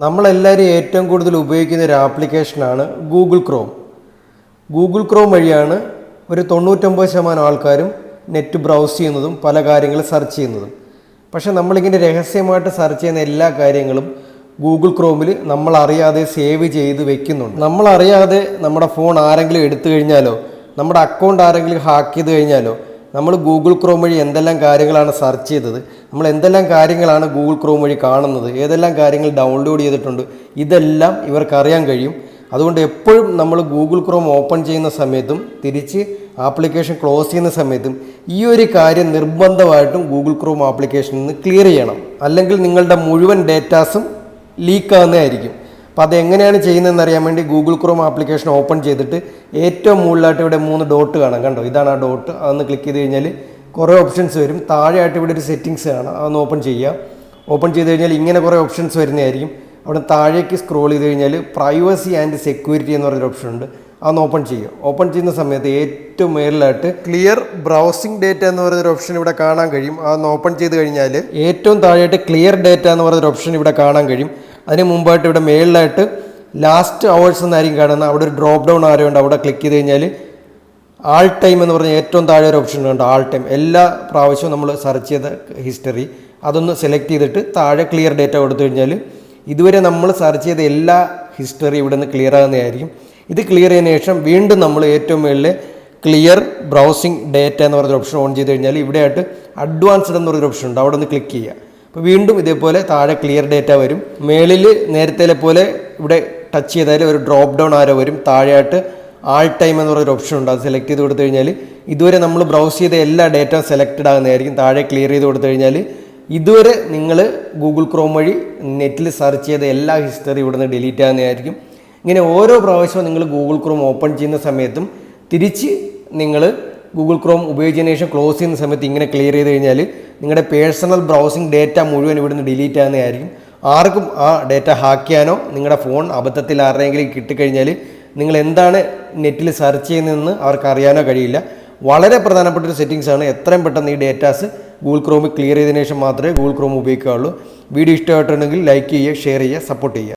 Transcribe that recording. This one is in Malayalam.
നമ്മളെല്ലാവരും ഏറ്റവും കൂടുതൽ ഉപയോഗിക്കുന്ന ഒരു ആപ്ലിക്കേഷനാണ് ഗൂഗിൾ ക്രോം. ഗൂഗിൾ ക്രോം വഴിയാണ് ഒരു തൊണ്ണൂറ്റൊമ്പത് ശതമാനം ആൾക്കാരും നെറ്റ് ബ്രൗസ് ചെയ്യുന്നതും പല കാര്യങ്ങൾ സെർച്ച് ചെയ്യുന്നതും. പക്ഷേ നമ്മളിങ്ങനെ രഹസ്യമായിട്ട് സെർച്ച് ചെയ്യുന്ന എല്ലാ കാര്യങ്ങളും ഗൂഗിൾ ക്രോമിൽ നമ്മൾ അറിയാതെ സേവ് ചെയ്ത് വെക്കുന്നുണ്ട്. നമ്മൾ അറിയാതെ നമ്മുടെ ഫോൺ ആരെങ്കിലും എടുത്തു കഴിഞ്ഞാലോ നമ്മുടെ അക്കൗണ്ട് ആരെങ്കിലും ഹാക്ക് ചെയ്ത് കഴിഞ്ഞാലോ നമ്മൾ ഗൂഗിൾ ക്രോം വഴി എന്തെല്ലാം കാര്യങ്ങളാണ് സെർച്ച് ചെയ്തത് നമ്മൾ എന്തെല്ലാം കാര്യങ്ങളാണ് ഗൂഗിൾ ക്രോം വഴി കാണുന്നത് ഏതെല്ലാം കാര്യങ്ങൾ ഡൗൺലോഡ് ചെയ്തിട്ടുണ്ട് ഇതെല്ലാം ഇവർക്കറിയാൻ കഴിയും. അതുകൊണ്ട് എപ്പോഴും നമ്മൾ ഗൂഗിൾ ക്രോം ഓപ്പൺ ചെയ്യുന്ന സമയത്തും തിരിച്ച് ആപ്ലിക്കേഷൻ ക്ലോസ് ചെയ്യുന്ന സമയത്തും ഈ ഒരു കാര്യം നിർബന്ധമായിട്ടും ഗൂഗിൾ ക്രോം ആപ്ലിക്കേഷനിൽ നിന്ന് ക്ലിയർ ചെയ്യണം. അല്ലെങ്കിൽ നിങ്ങളുടെ മുഴുവൻ ഡേറ്റാസും ലീക്ക് ആകുന്നതായിരിക്കും അപ്പോൾ അതെങ്ങനെയാണ് ചെയ്യുന്നതെന്ന് അറിയാൻ വേണ്ടി ഗൂഗിൾ ക്രോം ആപ്ലിക്കേഷൻ ഓപ്പൺ ചെയ്തിട്ട് ഏറ്റവും മുകളിലായിട്ട് ഇവിടെ മൂന്ന് ഡോട്ട് കാണാം. കണ്ടോ? ഇതാണ് ആ ഡോട്ട് അതൊന്ന് ക്ലിക്ക് ചെയ്ത് കഴിഞ്ഞാൽ കുറേ ഓപ്ഷൻസ് വരും. താഴെയായിട്ട് ഇവിടെ ഒരു സെറ്റിങ്സ് കാണാം അതൊന്ന് ഓപ്പൺ ചെയ്യുക ഓപ്പൺ ചെയ്ത് കഴിഞ്ഞാൽ ഇങ്ങനെ കുറേ ഓപ്ഷൻസ് വരുന്നതായിരിക്കും. അവിടെ താഴേക്ക് സ്ക്രോൾ ചെയ്ത് കഴിഞ്ഞാൽ പ്രൈവസി ആൻഡ് സെക്യൂരിറ്റി എന്ന് പറഞ്ഞൊരു ഓപ്ഷൻ ഉണ്ട്. അതൊന്ന് ഓപ്പൺ ചെയ്യുക. ഓപ്പൺ ചെയ്യുന്ന സമയത്ത് ഏറ്റവും മേളിലായിട്ട് ക്ലിയർ ബ്രൗസിംഗ് ഡേറ്റ എന്ന് പറയുന്നൊരു ഓപ്ഷൻ ഇവിടെ കാണാൻ കഴിയും. അതൊന്ന് ഓപ്പൺ ചെയ്ത് കഴിഞ്ഞാൽ ഏറ്റവും താഴെയായിട്ട് ക്ലിയർ ഡേറ്റ എന്ന് പറയുന്നൊരു ഓപ്ഷൻ ഇവിടെ കാണാൻ കഴിയും. അതിന് മുമ്പായിട്ട് ഇവിടെ മേളിലായിട്ട് ലാസ്റ്റ് അവേഴ്സ് എന്നായിരിക്കും കാണുന്നത്. അവിടെ ഒരു ഡ്രോപ്പ് ഡൗൺ ആരോ ഉണ്ട്. അവിടെ ക്ലിക്ക് ചെയ്ത് കഴിഞ്ഞാൽ ആൾ ടൈം എന്ന് പറഞ്ഞാൽ ഏറ്റവും താഴെ ഒരു ഓപ്ഷൻ ഉണ്ട്. ആൾ ടൈം എല്ലാ പ്രാവശ്യവും നമ്മൾ സെർച്ച് ചെയ്ത ഹിസ്റ്ററി അതൊന്ന് സെലക്ട് ചെയ്തിട്ട് താഴെ ക്ലിയർ ഡേറ്റ കൊടുത്തു കഴിഞ്ഞാൽ ഇതുവരെ നമ്മൾ സെർച്ച് ചെയ്ത എല്ലാ ഹിസ്റ്ററി ഇവിടെ നിന്ന് ക്ലിയർ ആകുന്നതായിരിക്കും. ഇത് ക്ലിയർ ചെയ്തതിന് ശേഷം വീണ്ടും നമ്മൾ ഏറ്റവും മുകളിൽ ക്ലിയർ ബ്രൗസിംഗ് ഡേറ്റ എന്ന് പറഞ്ഞൊരു ഓപ്ഷൻ ഓൺ ചെയ്ത് കഴിഞ്ഞാൽ ഇവിടെയായിട്ട് അഡ്വാൻസ്ഡ് എന്ന് പറഞ്ഞൊരു ഓപ്ഷൻ ഉണ്ട്. അവിടെ ഒന്ന് ക്ലിക്ക് ചെയ്യുക. അപ്പോൾ വീണ്ടും ഇതേപോലെ താഴെ ക്ലിയർ ഡേറ്റ വരും. മേളിൽ നേരത്തെ പോലെ ഇവിടെ ടച്ച് ചെയ്താൽ ഒരു ഡ്രോപ്പ് ഡൗൺ ആരോ വരും. താഴെയായിട്ട് ആൾ ടൈം എന്ന് പറഞ്ഞൊരു ഓപ്ഷൻ ഉണ്ട്. അത് സെലക്ട് ചെയ്ത് കൊടുത്തു കഴിഞ്ഞാൽ ഇതുവരെ നമ്മൾ ബ്രൗസ് ചെയ്ത എല്ലാ ഡേറ്റ സെലക്റ്റഡ് ആകുന്നതായിരിക്കും. താഴെ ക്ലിയർ ചെയ്ത് കൊടുത്തു കഴിഞ്ഞാൽ ഇതുവരെ നിങ്ങൾ ഗൂഗിൾ ക്രോം വഴി നെറ്റിൽ സെർച്ച് ചെയ്ത എല്ലാ ഹിസ്റ്ററി ഇവിടുന്ന് ഡിലീറ്റ് ആകുന്നതായിരിക്കും. ഇങ്ങനെ ഓരോ പ്രാവശ്യവും നിങ്ങൾ ഗൂഗിൾ ക്രോം ഓപ്പൺ ചെയ്യുന്ന സമയത്തും തിരിച്ച് നിങ്ങൾ ഗൂഗിൾ ക്രോം ഉപയോഗിച്ചതിന് ശേഷം ക്ലോസ് ചെയ്യുന്ന സമയത്ത് ഇങ്ങനെ ക്ലിയർ ചെയ്ത് കഴിഞ്ഞാൽ നിങ്ങളുടെ പേഴ്സണൽ ബ്രൗസിംഗ് ഡേറ്റ മുഴുവൻ ഇവിടുന്ന് ഡിലീറ്റ് ആകുന്നതായിരിക്കും ആർക്കും ആ ഡേറ്റ ഹാക്ക് ചെയ്യാനോ നിങ്ങളുടെ ഫോൺ അബദ്ധത്തിൽ ആരുടെയെങ്കിലും കിട്ടിക്കഴിഞ്ഞാൽ നിങ്ങൾ എന്താണ് നെറ്റിൽ സെർച്ച് ചെയ്യുന്നതെന്ന് അവർക്ക് അറിയാനോ കഴിയില്ല. വളരെ പ്രധാനപ്പെട്ട ഒരു സെറ്റിങ്സ് ആണ്. എത്രയും പെട്ടെന്ന് ഈ ഡേറ്റാസ് ഗൂഗിൾ ക്രോമിൽ ക്ലിയർ ചെയ്തതിനു ശേഷം മാത്രമേ ഗൂഗിൾ ക്രോം ഉപയോഗിക്കാവുള്ളൂ. വീഡിയോ ഇഷ്ടമായിട്ടുണ്ടെങ്കിൽ ലൈക്ക് ചെയ്യുക ഷെയർ ചെയ്യുക സപ്പോർട്ട് ചെയ്യുക.